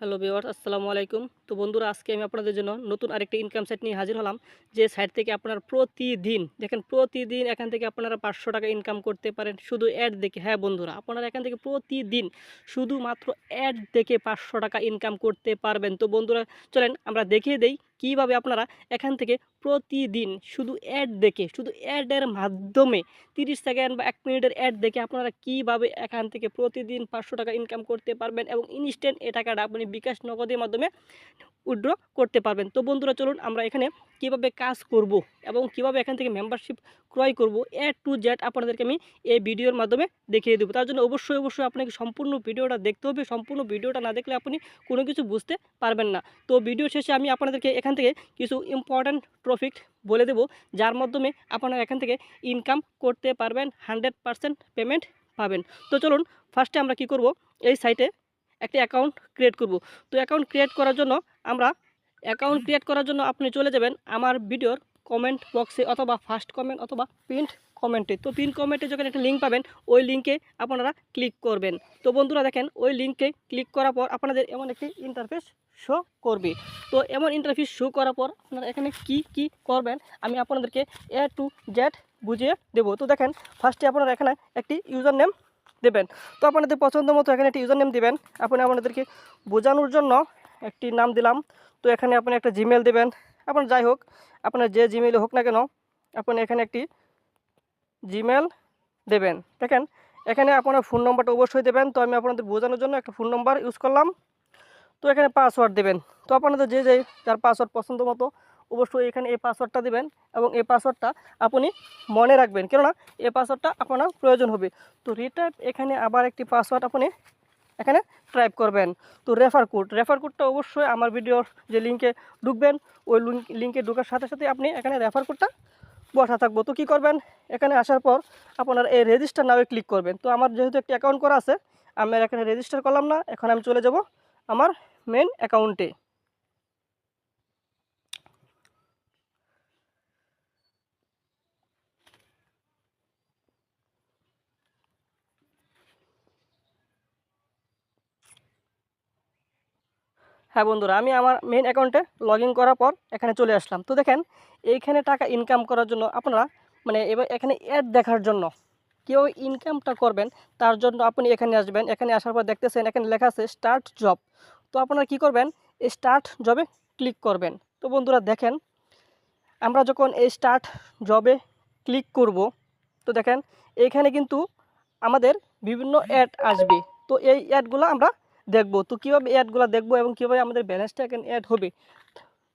Hello বিওয়ার্স আসসালামু আলাইকুম। তো বন্ধুরা, আজকে আমি আপনাদের জন্য নতুন আরেকটা ইনকাম সাইট নিয়ে হাজির হলাম, যে সাইট থেকে আপনারা প্রতিদিন, দেখেন প্রতিদিন এখান থেকে আপনারা পাঁচশো টাকা ইনকাম করতে পারেন শুধু অ্যাড দেখে। হ্যাঁ বন্ধুরা, আপনারা এখান থেকে প্রতিদিন শুধুমাত্র অ্যাড দেখে পাঁচশো টাকা ইনকাম করতে পারবেন। তো বন্ধুরা, চলেন আমরা দেখিয়ে দেই কীভাবে আপনারা এখান থেকে প্রতিদিন শুধু অ্যাড দেখে, শুধু অ্যাডের মাধ্যমে তিরিশ সেকেন্ড বা এক মিনিটের অ্যাড দেখে আপনারা কীভাবে এখান থেকে প্রতিদিন পাঁচশো টাকা ইনকাম করতে পারবেন এবং ইনস্ট্যান্ট এ টাকাটা আপনি বিকাশ নগদের মাধ্যমে উইড্র করতে পারবেন। তো বন্ধুরা, চলুন আমরা এখানে কীভাবে কাজ করব এবং কীভাবে এখান থেকে মেম্বারশিপ ক্রয় করব এ টু জেড আপনাদেরকে আমি এই ভিডিওর মাধ্যমে দেখিয়ে দেবো। তার জন্য অবশ্যই অবশ্যই আপনাকে সম্পূর্ণ ভিডিওটা দেখতে হবে। সম্পূর্ণ ভিডিওটা না দেখলে আপনি কোনো কিছু বুঝতে পারবেন না। তো ভিডিও শেষে আমি আপনাদেরকে এখান থেকে কিছু ইম্পর্ট্যান্ট টপিক বলে দেব, যার মাধ্যমে আপনারা এখান থেকে ইনকাম করতে পারবেন হান্ড্রেড পেমেন্ট পাবেন। তো চলুন ফার্স্টে আমরা কি করব? এই সাইটে একটি অ্যাকাউন্ট ক্রিয়েট করব। তো অ্যাকাউন্ট ক্রিয়েট করার জন্য আমরা অ্যাকাউন্ট ক্রিয়েট করার জন্য আপনি চলে যাবেন আমার ভিডিওর কমেন্ট বক্সে অথবা ফার্স্ট কমেন্ট অথবা প্রিন্ট কমেন্টে তো প্রিন্ট কমেন্টে যখন একটা লিঙ্ক পাবেন, ওই লিঙ্কে আপনারা ক্লিক করবেন। তো বন্ধুরা দেখেন, ওই লিঙ্কে ক্লিক করার পর আপনাদের এমন একটি ইন্টারফেস শো করবে। তো এমন ইন্টারফেস শো করার পর আপনারা এখানে কি কি করবেন, আমি আপনাদেরকে এ টু জেড বুঝিয়ে দেবো। তো দেখেন ফার্স্টে আপনারা এখানে একটি ইউজার নেম দেবেন। তো আপনাদের পছন্দ মতো এখানে একটি ইউজার নেম দেবেন। আপনি আপনাদেরকে বোঝানোর জন্য একটি নাম দিলাম। তো এখানে আপনি একটা জিমেল দেবেন। আপনার যাই হোক, আপনার যে জিমেল হোক না কেন, আপনি এখানে একটি জিমেল দেবেন। দেখেন, এখানে আপনার ফোন নম্বরটা অবশ্যই দেবেন। তো আমি আপনাদের বোঝানোর জন্য একটা ফোন নম্বর ইউজ করলাম। তো এখানে পাসওয়ার্ড দেবেন। তো আপনাদের যে যে যার পাসওয়ার্ড পছন্দ মতো অবশ্যই এখানে এই পাসওয়ার্ডটা দেবেন এবং এই পাসওয়ার্ডটা আপনি মনে রাখবেন। কেননা এই পাসওয়ার্ডটা আপনার প্রয়োজন হবে। তো রিটাইপ এখানে আবার একটি পাসওয়ার্ড আপনি এখানে টাইপ করবেন। তো রেফার কোড রেফার কোডটা অবশ্যই আমার ভিডিওর যে লিঙ্কে ঢুকবেন, ওই লিঙ্কে ঢোকার সাথে সাথে আপনি এখানে রেফার কোডটা বসা থাকব। তো কী করবেন? এখানে আসার পর আপনার এই রেজিস্টার নামে ক্লিক করবেন। তো আমার যেহেতু একটি অ্যাকাউন্ট করা আছে, আমি এখানে রেজিস্টার করলাম না। এখন আমি চলে যাব আমার মেন অ্যাকাউন্টে হ্যাঁ বন্ধুরা, আমি আমার মেন অ্যাকাউন্টে লগ করার পর এখানে চলে আসলাম। তো দেখেন, এইখানে টাকা ইনকাম করার জন্য আপনারা মানে এবার এখানে অ্যাড দেখার জন্য কীভাবে ইনকামটা করবেন, তার জন্য আপনি এখানে আসবেন। এখানে আসার পর দেখতেছেন, এখানে লেখা আছে স্টার্ট জব তো আপনারা কি করবেন, এই স্টার্ট জবে ক্লিক করবেন। তো বন্ধুরা দেখেন, আমরা যখন এই স্টার্ট জবে ক্লিক করব, তো দেখেন, এইখানে কিন্তু আমাদের বিভিন্ন অ্যাড আসবে। তো এই অ্যাডগুলো আমরা দেখব। তো কীভাবে অ্যাডগুলো দেখব এবং কীভাবে আমাদের ব্যালেন্সটা এখানে অ্যাড হবে?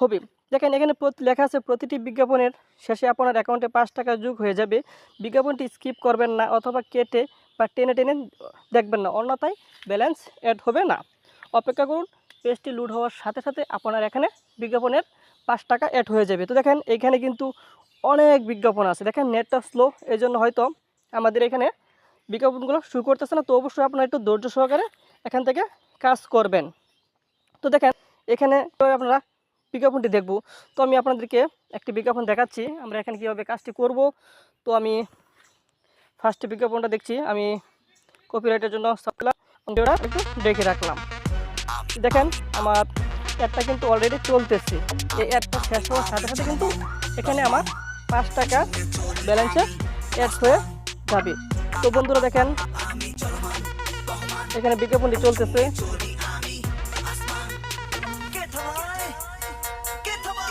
হবে। দেখেন, এখানে লেখা আছে, প্রতিটি বিজ্ঞাপনের শেষে আপনার অ্যাকাউন্টে পাঁচ টাকা যোগ হয়ে যাবে। বিজ্ঞাপনটি স্কিপ করবেন না অথবা কেটে বা টেনে টেনে দেখবেন না। অন্যথায় ব্যালেন্স অ্যাড হবে না। অপেক্ষা করুন পেজটি লুড হওয়ার সাথে সাথে আপনার এখানে বিজ্ঞাপনের পাঁচ টাকা অ্যাড হয়ে যাবে। তো দেখেন, এখানে কিন্তু অনেক বিজ্ঞাপন আছে। দেখেন নেটটা স্লো এই জন্য হয়তো আমাদের এখানে বিজ্ঞাপনগুলো শুরু করতেছে না। তো অবশ্যই আপনারা একটু ধৈর্য সহকারে এখান থেকে কাজ করবেন। তো দেখেন, এখানে আপনারা বিজ্ঞাপনটি দেখব? তো আমি আপনাদেরকে একটি বিজ্ঞাপন দেখাচ্ছি। আমরা এখানে কীভাবে কাজটি করব? তো আমি ফার্স্ট বিজ্ঞাপনটা দেখছি। আমি কপিরাইটের জন্য ভিডিওটা একটু দেখে রাখলাম। দেখেন, আমার অ্যাডটা কিন্তু অলরেডি চলতেছে। এই অ্যাডটা শেষ হওয়ার সাথে সাথে কিন্তু এখানে আমার পাঁচ টাকা ব্যালেন্সে অ্যাড হয়ে যাবে। তো বন্ধুরা দেখেন এখানে বিজ্ঞাপনটি চলতেছে।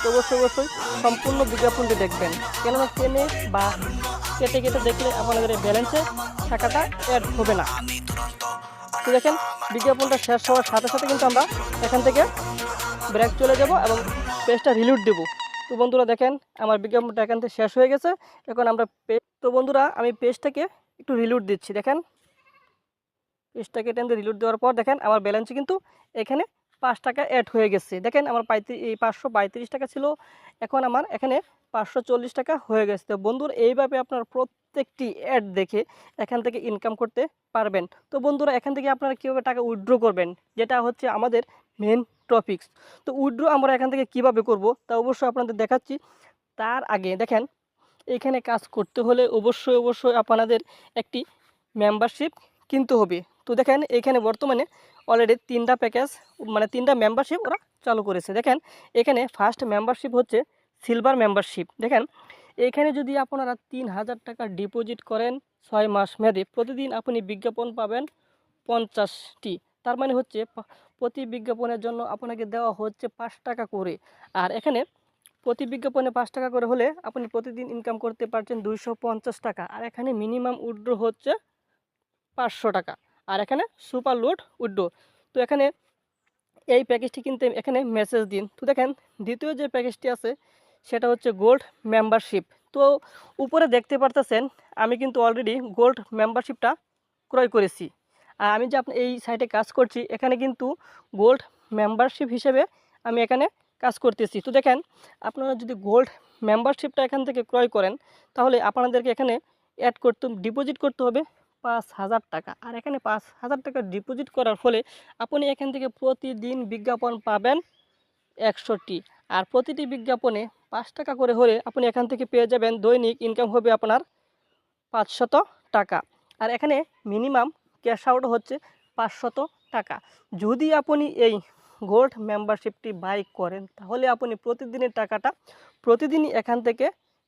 অবশ্যই অবশ্যই সম্পূর্ণ বিজ্ঞাপনটি দেখবেন। কেননা টেনে বা কেটে কেটে দেখলে আপনাদের এই ব্যালেন্সে টাকাটা অ্যাড হবে না। তো দেখেন, বিজ্ঞাপনটা শেষ হওয়ার সাথে সাথে কিন্তু আমরা এখান থেকে ব্রেক চলে যাব এবং পেজটা রিলুট দেবো। তো বন্ধুরা দেখেন, আমার বিজ্ঞাপনটা এখান থেকে শেষ হয়ে গেছে। এখন আমরা পে তো বন্ধুরা, আমি পেজটাকে একটু রিলুট দিচ্ছি। দেখেন পেজটাকে টেন দিয়ে রিলুট দেওয়ার পর দেখেন আমার ব্যালেন্সে কিন্তু এখানে পাঁচ টাকা অ্যাড হয়ে গেছে। দেখেন আমার এই পাঁচশো পঁয়ত্রিশ টাকা ছিল, এখন আমার এখানে পাঁচশো চল্লিশ টাকা হয়ে গেছে। তো বন্ধুরা, এইভাবে আপনার প্রত্যেকটি অ্যাড দেখে এখান থেকে ইনকাম করতে পারবেন। তো বন্ধুরা, এখান থেকে আপনারা কীভাবে টাকা উইথড্র করবেন? যেটা হচ্ছে আমাদের মেন টপিকস তো উইথড্র আমরা এখান থেকে কীভাবে করব? তা অবশ্যই আপনাদের দেখাচ্ছি। তার আগে দেখেন, এখানে কাজ করতে হলে অবশ্যই অবশ্যই আপনাদের একটি মেম্বারশিপ কিনতে হবে। তো দেখেন, এখানে বর্তমানে অলরেডি তিনটা প্যাকেজ মানে তিনটা মেম্বারশিপ ওরা চালু করেছে। দেখেন, এখানে ফার্স্ট মেম্বারশিপ হচ্ছে সিলভার মেম্বারশিপ দেখেন, এখানে যদি আপনারা তিন হাজার টাকা ডিপোজিট করেন ছয় মাস মেয়াদে, প্রতিদিন আপনি বিজ্ঞাপন পাবেন পঞ্চাশটি। তার মানে হচ্ছে প্রতি বিজ্ঞাপনের জন্য আপনাকে দেওয়া হচ্ছে পাঁচ টাকা করে। আর এখানে প্রতি বিজ্ঞাপনে পাঁচ টাকা করে হলে আপনি প্রতিদিন ইনকাম করতে পারছেন দুইশো পঞ্চাশ টাকা। আর এখানে মিনিমাম উইড্রো হচ্ছে পাঁচশো টাকা। আর এখানে সুপার লোড উইড্রো তো এখানে এই প্যাকেজটি কিনতে এখানে মেসেজ দিন। তো দেখেন, দ্বিতীয় যে প্যাকেজটি আছে, সেটা হচ্ছে গোল্ড মেম্বারশিপ। তো উপরে দেখতে পারতেছেন, আমি কিন্তু অলরেডি গোল্ড মেম্বারশিপটা ক্রয় করেছি। আর আমি যে আপনি এই সাইটে কাজ করছি, এখানে কিন্তু গোল্ড মেম্বারশিপ হিসেবে আমি এখানে কাজ করতেছি। তো দেখেন, আপনারা যদি গোল্ড মেম্বারশিপটা এখান থেকে ক্রয় করেন, তাহলে আপনাদেরকে এখানে অ্যাড করতে ডিপোজিট করতে হবে পাঁচ হাজার টাকা। আর এখানে পাঁচ হাজার টাকা ডিপোজিট করার ফলে আপনি এখান থেকে প্রতিদিন বিজ্ঞাপন পাবেন একশোটি। আর প্রতিটি বিজ্ঞাপনে পাঁচ টাকা করে হলে আপনি এখান থেকে পেয়ে যাবেন দৈনিক ইনকাম হবে আপনার পাঁচশত টাকা। আর এখানে মিনিমাম ক্যাশ আউট হচ্ছে পাঁচশত টাকা। যদি আপনি এই গোল্ড মেম্বারশিপটি বাই করেন, তাহলে আপনি প্রতিদিনের টাকাটা প্রতিদিনই এখান থেকে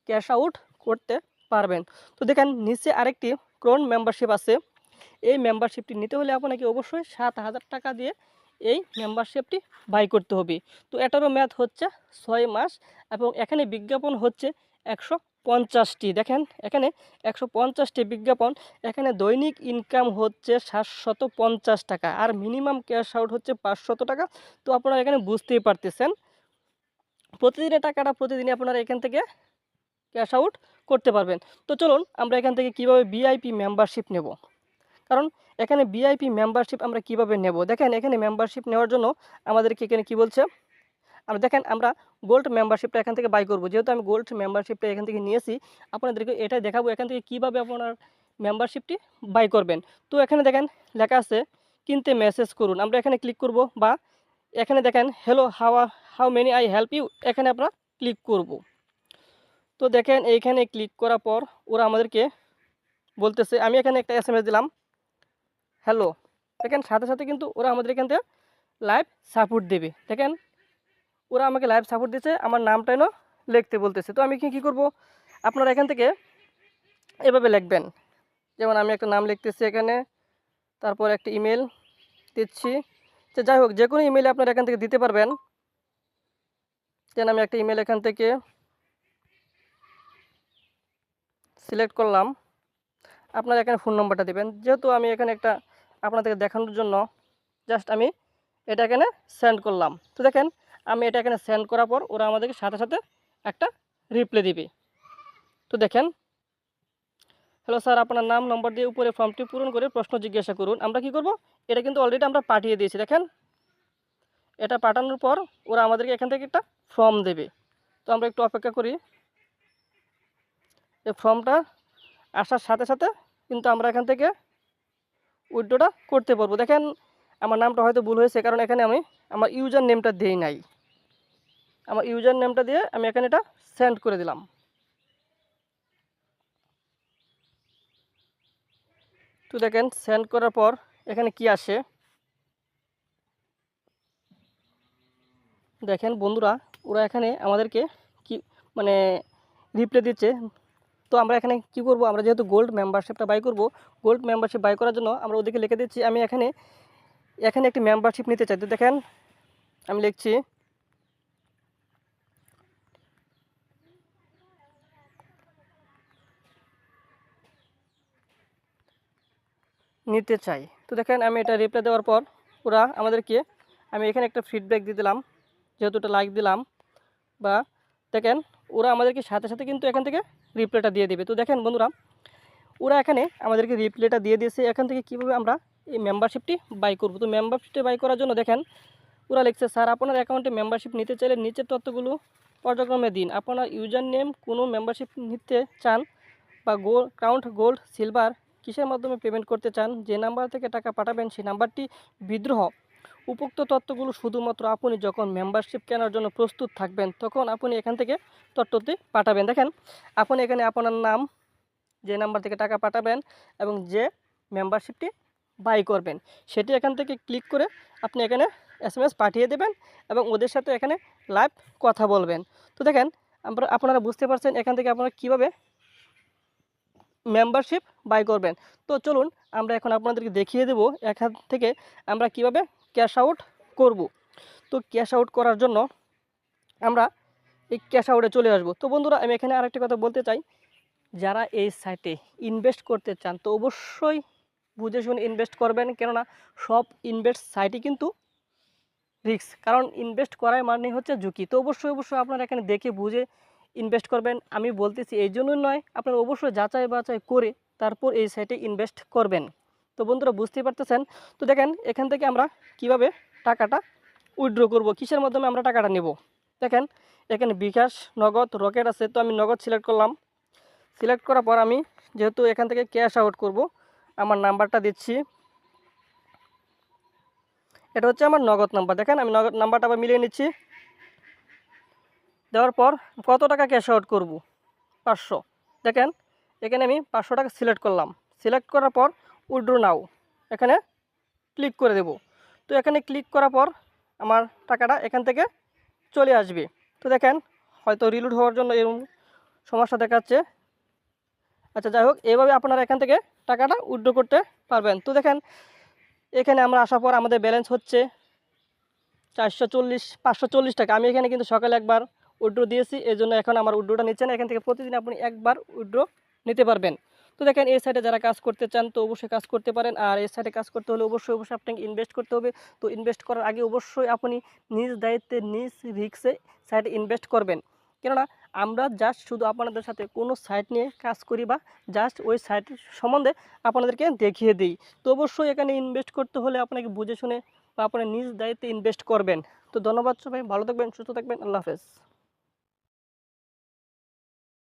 ক্যাশ আউট করতে পারবেন। তো দেখেন, নিচে আরেকটি ক্রোন মেম্বারশিপ আছে। এই মেম্বারশিপটি নিতে হলে আপনাকে অবশ্যই সাত হাজার টাকা দিয়ে এই মেম্বারশিপটি বাই করতে হবে। তো এটারও ম্যাথ হচ্ছে ছয় মাস এবং এখানে বিজ্ঞাপন হচ্ছে একশো পঞ্চাশটি। দেখেন এখানে একশো পঞ্চাশটি বিজ্ঞাপন, এখানে দৈনিক ইনকাম হচ্ছে সাতশত পঞ্চাশ টাকা আর মিনিমাম ক্যাশ আউট হচ্ছে পাঁচশত টাকা। তো আপনারা এখানে বুঝতেই পারতেছেন। প্রতিদিনের টাকাটা প্রতিদিনই আপনারা এখান থেকে ক্যাশ আউট করতে পারবেন। তো চলুন আমরা এখান থেকে কীভাবে ভিআইপি মেম্বারশিপ নেব? কারণ এখানে ভিআইপি মেম্বারশিপ আমরা কীভাবে নেব? দেখেন, এখানে মেম্বারশিপ নেওয়ার জন্য আমাদেরকে এখানে কি বলছে? আমরা দেখেন, আমরা গোল্ড মেম্বারশিপটা এখান থেকে বাই করব। যেহেতু আমি গোল্ড মেম্বারশিপটা এখান থেকে নিয়েছি, আপনাদেরকে এটাই দেখাবো এখান থেকে কীভাবে আপনার মেম্বারশিপটি বাই করবেন। তো এখানে দেখেন, লেখা আছে, কিনতে মেসেজ করুন। আমরা এখানে ক্লিক করব বা এখানে দেখেন হ্যালো হাওয়া how many I help you এখানে আমরা ক্লিক করব। তো দেখেন এইখানে ক্লিক করার পর ওরা আমাদেরকে বলতেছে, আমি এখানে একটা এস দিলাম। হ্যালো দেখেন সাথে সাথে কিন্তু ওরা আমাদের এখান থেকে লাইভ সাপোর্ট দেবে। দেখেন ওরা আমাকে লাইভ সাপোর্ট দিচ্ছে আমার নামটা এনো লিখতে বলতেছে। তো আমি কি কী করব? আপনারা এখান থেকে এভাবে লিখবেন। যেমন আমি একটা নাম লিখতেছি এখানে, তারপর একটা ইমেল দিচ্ছি। তো যাই হোক, যে কোনো ইমেলে আপনারা এখান থেকে দিতে পারবেন। যেন আমি একটা ইমেল এখান থেকে সিলেক্ট করলাম। আপনারা এখানে ফোন নম্বরটা দেবেন। যেহেতু আমি এখানে একটা আপনাদেরকে দেখানোর জন্য জাস্ট আমি এটা এখানে সেন্ড করলাম। তো দেখেন, আমি এটা এখানে সেন্ড করার পর ওরা আমাদেরকে সাথে সাথে একটা রিপ্লাই দিবে। তো দেখেন হ্যালো স্যার আপনার নাম নম্বর দিয়ে উপরে ফর্মটি পূরণ করে প্রশ্ন জিজ্ঞাসা করুন। আমরা কি করব? এটা কিন্তু অলরেডি আমরা পাঠিয়ে দিয়েছি। দেখেন, এটা পাঠানোর পর ওরা আমাদেরকে এখান থেকে একটা ফর্ম দেবে। তো আমরা একটু অপেক্ষা করি। এই ফর্মটা আসার সাথে সাথে কিন্তু আমরা এখান থেকে উইড্রোটা করতে পারব। দেখেন, আমার নামটা হয়তো ভুল হয়েছে, কারণ এখানে আমি আমার ইউজার নেমটা দিই নাই। আমার ইউজার নেমটা দিয়ে আমি এখানে এটা সেন্ড করে দিলাম। তো দেখেন সেন্ড করার পর এখানে কি আসে? দেখেন বন্ধুরা, ওরা এখানে আমাদেরকে কি মানে রিপ্লাই দিচ্ছে। তো আমরা এখানে কি করব? আমরা যেহেতু গোল্ড মেম্বারশিপটা বাই করব গোল্ড মেম্বারশিপ বাই করার জন্য আমরা ওদেরকে লিখে দিচ্ছি, আমি এখানে এখানে একটি মেম্বারশিপ নিতে চাই। তো দেখেন, আমি লিখছি, নিতে চাই। তো দেখেন, আমি এটা রিপ্লাই দেওয়ার পর ওরা আমাদেরকে আমি এখানে একটা ফিডব্যাক দিয়ে দিলাম, যেহেতু এটা লাইক দিলাম, বা দেখেন, ওরা আমাদেরকে সাথে সাথে কিন্তু এখান থেকে রিপ্লাইটা দিয়ে দেবে। তো দেখেন বন্ধুরা, ওরা এখানে আমাদেরকে রিপ্লেটা দিয়ে দিয়েছে। এখান থেকে কীভাবে আমরা এই মেম্বারশিপটি বাই করব? তো মেম্বারশিপটি বাই করার জন্য দেখেন, ওরা লিখছে, স্যার, আপনার অ্যাকাউন্টে মেম্বারশিপ নিতে চাইলে নিচের তথ্যগুলো পর্যায়ক্রমে দিন। আপনার ইউজার নেম কোনো মেম্বারশিপ নিতে চান বা গোল্ড কাউন্ট গোল্ড সিলভার কিসের মাধ্যমে পেমেন্ট করতে চান, যে নাম্বার থেকে টাকা পাঠাবেন সেই নাম্বারটি বিদ্রোহ। উপোক্ত তথ্যগুলো শুধুমাত্র আপনি যখন মেম্বারশিপ কেনার জন্য প্রস্তুত থাকবেন, তখন আপনি এখান থেকে তথ্যটি পাঠাবেন। দেখেন, আপনি এখানে আপনার নাম, যে নাম্বার থেকে টাকা পাঠাবেন এবং যে মেম্বারশিপটি বাই করবেন, সেটি এখান থেকে ক্লিক করে আপনি এখানে এস পাঠিয়ে দেবেন এবং ওদের সাথে এখানে লাইভ কথা বলবেন। তো দেখেন, আমরা, আপনারা বুঝতে পারছেন এখান থেকে আপনারা কীভাবে মেম্বারশিপ বাই করবেন। তো চলুন, আমরা এখন আপনাদেরকে দেখিয়ে দেব এখান থেকে আমরা কীভাবে ক্যাশ আউট করব। তো ক্যাশ আউট করার জন্য আমরা এই ক্যাশ আউটে চলে আসব। তো বন্ধুরা, আমি এখানে আরেকটি কথা বলতে চাই। যারা এই সাইটে ইনভেস্ট করতে চান, তো অবশ্যই বুঝে শুনে ইনভেস্ট করবেন। কেননা সব ইনভেস্ট সাইটই কিন্তু রিস্ক কারণ ইনভেস্ট করাই মানে হচ্ছে ঝুঁকি। তো অবশ্যই অবশ্যই আপনারা এখানে দেখে বুঝে ইনভেস্ট করবেন। আমি বলতেছি এই জন্য নয়, আপনারা অবশ্যই যাচাই বাছাই করে তারপর এই সাইটে ইনভেস্ট করবেন। তো বন্ধুরা বুঝতেই পারতেছেন? তো দেখেন, এখান থেকে আমরা কীভাবে টাকাটা উইথড্র করব? কিসের মাধ্যমে আমরা টাকাটা নেব? দেখেন, এখানে বিকাশ, নগদ, রকেট আছে, তো আমি নগদ সিলেক্ট করলাম। সিলেক্ট করার পর আমি যেহেতু এখান থেকে ক্যাশ আউট করব, আমার নাম্বারটা দিচ্ছি। এটা হচ্ছে আমার নগদ নাম্বার। দেখেন, আমি নগদ নাম্বারটা আবার মিলিয়ে নিচ্ছি। দেওয়ার পর কত টাকা ক্যাশ আউট করব? পাঁচশো। দেখেন, এখানে আমি পাঁচশো টাকা সিলেক্ট করলাম। সিলেক্ট করার পর উইড্রো নাও। এখানে ক্লিক করে দেব। তো এখানে ক্লিক করার পর আমার টাকাটা এখান থেকে চলে আসবে। তো দেখেন, হয়তো রিলোড হওয়ার জন্য এরকম সমস্যা দেখাচ্ছে। আচ্ছা যাই হোক, এভাবে আপনারা এখান থেকে টাকাটা উইড্রো করতে পারবেন। তো দেখেন, এখানে আমরা আসার পর আমাদের ব্যালেন্স হচ্ছে চারশো চল্লিশ, পাঁচশো চল্লিশ টাকা। আমি এখানে কিন্তু সকালে একবার উইড্রো দিয়েছি এই জন্য এখন আমার উইড্রোটা নিচ্ছে না। এখান থেকে প্রতিদিন আপনি একবার উইড্রো নিতে পারবেন। তো দেখেন, এই সাইডে যারা কাজ করতে চান তো অবশ্যই কাজ করতে পারেন। আর এই সাইডে কাজ করতে হলে অবশ্যই অবশ্যই আপনাকে ইনভেস্ট করতে হবে। তো ইনভেস্ট করার আগে অবশ্যই আপনি নিজ দায়িত্বে, নিজ রিক্সে সাইডে ইনভেস্ট করবেন। কেননা, আমরা জাস্ট শুধু আপনাদের সাথে কোনো সাইট নিয়ে কাজ করি বা জাস্ট ওই সাইট সম্বন্ধে আপনাদেরকে দেখিয়ে দিই। তো অবশ্যই এখানে ইনভেস্ট করতে হলে আপনাকে বুঝে শুনে বা আপনার নিজ দায়িত্বে ইনভেস্ট করবেন। তো ধন্যবাদ সবাই, ভালো থাকবেন, সুস্থ থাকবেন, আল্লাহ হাফেজ।